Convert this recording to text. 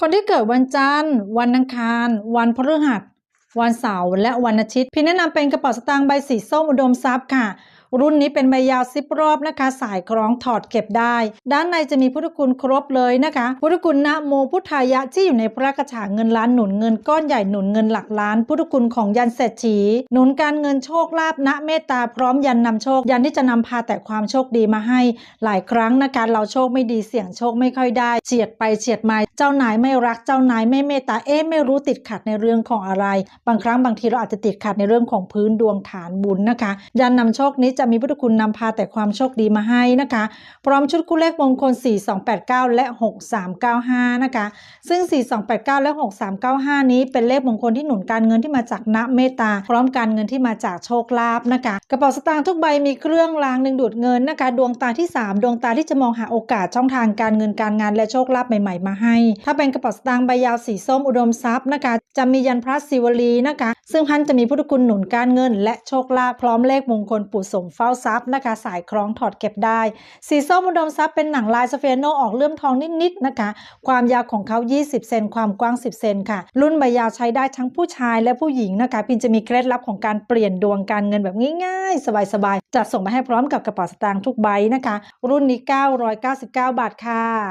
คนที่เกิดวันจันทร์ วันอังคาร วันพฤหัส วันเสาร์และวันอาทิตย์พี่แนะนำเป็นกระเป๋าสตางค์ใบสีส้มอุดมทรัพย์ค่ะรุ่นนี้เป็นใบยาวซิปรอบนะคะ สายคล้องถอดเก็บได้ ด้านในจะมีพุทธคุณครบเลยนะคะพุทธคุณนะโมพุทธายะที่อยู่ในพระกระถาเงินล้านหนุนเงินก้อนใหญ่หนุนเงินหลักล้าน พุทธคุณของยันเศรษฐีหนุนการเงินโชคลาภณเมตตาพร้อมยันนำโชค ยันที่จะนำพาแต่ความโชคดีมาให้ หลายครั้งนะคะเราโชคไม่ดีเสี่ยงโชคไม่ค่อยได้เฉียดไปเฉียดมาเจ้านายไม่รักเจ้านายไม่เมตตาเอ๊ะไม่รู้ติดขัดในเรื่องของอะไร บางครั้งบางทีเราอาจจะติดขัดในเรื่องของพื้นดวงฐานบุญนะคะ ยันนำโชคนี้จะมีพุทธคุณนำพาแต่ความโชคดีมาให้นะคะ พร้อมชุดคู่เลขมงคล 4289 และ 6395 นะคะ ซึ่ง 4289 และ 6395 นี้เป็นเลขมงคลที่หนุนการเงินที่มาจากณเมตตา พร้อมการเงินที่มาจากโชคลาภนะคะกระเป๋าสตางค์ทุกใบมีเครื่องรางดึงดูดเงินนะคะ ดวงตาที่ 3 ดวงตาที่จะมองหาโอกาสช่องทางการเงินการงานและโชคลาภใหม่ๆ มาให้ ถ้าเป็นกระเป๋าสตางค์ใบยาวสีส้มอุดมทรัพย์นะคะ จะมียันพระศิวลีนะคะ ซึ่งท่านจะมีพุทธคุณหนุนการเงิน และโชคลาภพร้อมเลขมงคลปู่สมเฝ้าทรัพย์นะคะ สายคล้องถอดเก็บได้ สีส้มอุดมทรัพย์เป็นหนังลายสเฟโนออกเลื่อมทองนิดๆนะคะ ความยาวของเขา 20 เซนความกว้าง 10 เซนค่ะ รุ่นใบยาวใช้ได้ทั้งผู้ชายและผู้หญิงนะคะ พินจะมีเคล็ดลับของการเปลี่ยนดวงการเงินแบบง่ายๆ สบายๆจัดส่งมาให้พร้อมกับกระเป๋าสตางค์ทุกใบนะคะ รุ่นนี้ 999 บาทค่ะ